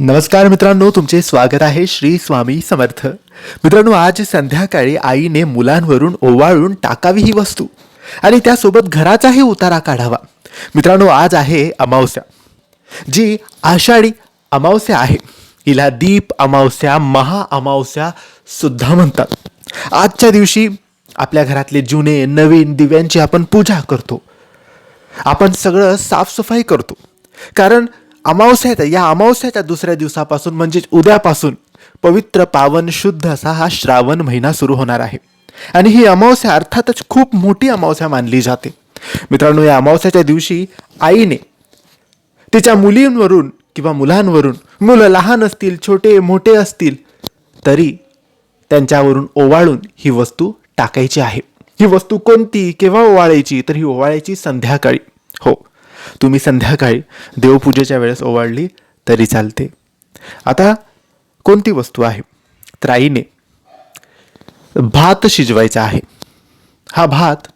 नमस्कार मित्रांनो तुमचे स्वागत आहे श्री स्वामी समर्थ. मित्रांनो आज संध्याकाळी आईने मुलांवरून ओवाळून टाकावी ही वस्तू आणि त्यासोबत घराचाही उतारा काढावा. मित्रांनो आज आहे अमावस्या. जी आषाढी अमावस्या आहे. हिला दीप अमावस्या महा अमावस्या सुद्धा म्हणतात. आजच्या दिवशी आपल्या घरातले जुने नवीन दिव्यांची आपण पूजा करतो. आपण सगळं साफसफाई करतो. कारण अमावस्याच्या या अमावस्याच्या दुसऱ्या दिवसापासून म्हणजेच उद्यापासून पवित्र पावन शुद्ध असा हा श्रावण महिना सुरू होणार आहे. आणि ही अमावस्या अर्थातच खूप मोठी अमावस्या मानली जाते. मित्रांनो या अमावस्याच्या दिवशी आईने तिच्या मुलींवरून किंवा मुलांवरून मुलं लहान असतील छोटे मोठे असतील तरी त्यांच्यावरून ओवाळून ही वस्तू टाकायची आहे. ही वस्तू कोणती केव्हा ओवाळायची तर ही ओवाळायची संध्याकाळी. हो तुम्ही संध्याकाळी देवपूजेच्या वेळेस ओवाळली तरी चालते. आता कोणती वस्तू आहे? तर आईने भात शिजवायचा आहे. हा भात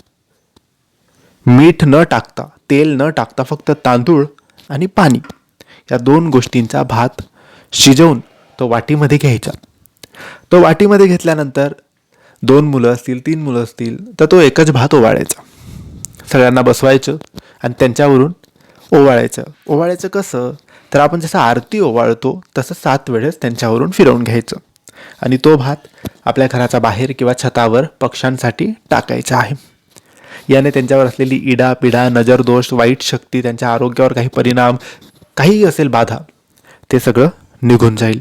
मीठ न टाकता तेल न टाकता फक्त तांदूळ आणि पाणी या दोन गोष्टींचा भात शिजवून तो वाटीमध्ये घ्यायचा. तो वाटीमध्ये घेतल्यानंतर दोन मुलं असतील तीन मुलं असतील तर तो एकच भात ओवाळायचा. सगळ्यांना बसवायचं आणि त्यांच्यावरून ओवाळायचं. ओवाळायचं कसं? तर आपण जसं आरती ओवाळतो तसं सात वेळेस त्यांच्यावरून फिरवून घ्यायचं. आणि तो भात आपल्या घराच्या बाहेर किंवा छतावर पक्ष्यांसाठी टाकायचा आहे. याने त्यांच्यावर असलेली इडा पिडा नजरदोष वाईट शक्ती त्यांच्या आरोग्यावर काही परिणाम काहीही असेल बाधा ते सगळं निघून जाईल.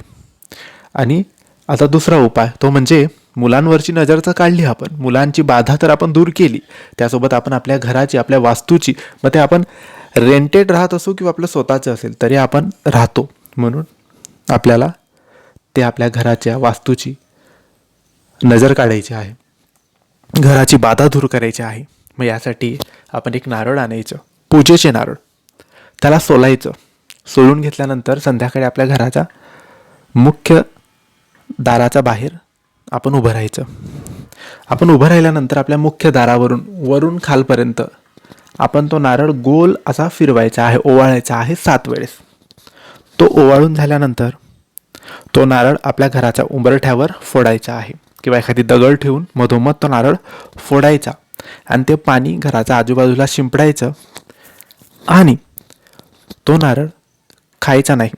आणि आता दुसरा उपाय तो म्हणजे मुलांवरची नजर तर काढली आपण. मुलांची बाधा तर आपण दूर केली. त्यासोबत आपण आपल्या घराची आपल्या वास्तूची मग ते आपण रेंटेड राहत असू किंवा आपलं स्वतःचं असेल तरी आपण राहतो. म्हणून आपल्याला ते आपल्या घराच्या वास्तूची नजर काढायची आहे. घराची बाधा दूर करायची आहे. मग यासाठी आपण एक नारळ आणायचं. पूजेचे नारळ. त्याला सोलायचं. सोलून घेतल्यानंतर संध्याकाळी आपल्या घराच्या मुख्य दाराच्या बाहेर आपण उभं राहायचं. आपण उभं राहिल्यानंतर आपल्या मुख्य दारावरून वरून खालपर्यंत आपण तो नारळ गोल असा फिरवायचा आहे ओवाळायचा आहे सात वेळेस. तो ओवाळून झाल्यानंतर तो नारळ आपल्या घराच्या उंबरठ्यावर फोडायचा आहे किंवा एखादी दगड ठेवून मधोमध तो नारळ फोडायचा आणि ते पाणी घराच्या आजूबाजूला शिंपडायचं आणि तो नारळ खायचा नाही.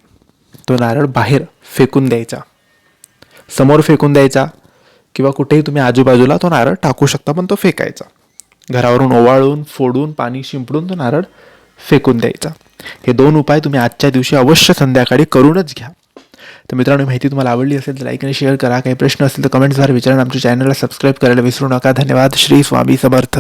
तो नारळ बाहेर फेकून द्यायचा. समोर फेकून द्यायचा किंवा कुठेही तुम्ही आजूबाजूला तो नारळ टाकू शकता पण तो फेकायचा. घरावरून ओवाळून फोडून पाणी शिंपडून तो नारळ फेकून द्यायचा. हे दोन उपाय तुम्ही आजच्या दिवशी अवश्य संध्याकाळी करूनच घ्या. तर मित्रांनो माहिती तुम्हाला आवडली असेल तर लाईक आणि शेअर करा. काही प्रश्न असेल तर कमेंट्सद्वारे विचारा आमच्या चॅनलला सबस्क्राईब करायला विसरू नका. धन्यवाद. श्री स्वामी समर्थ.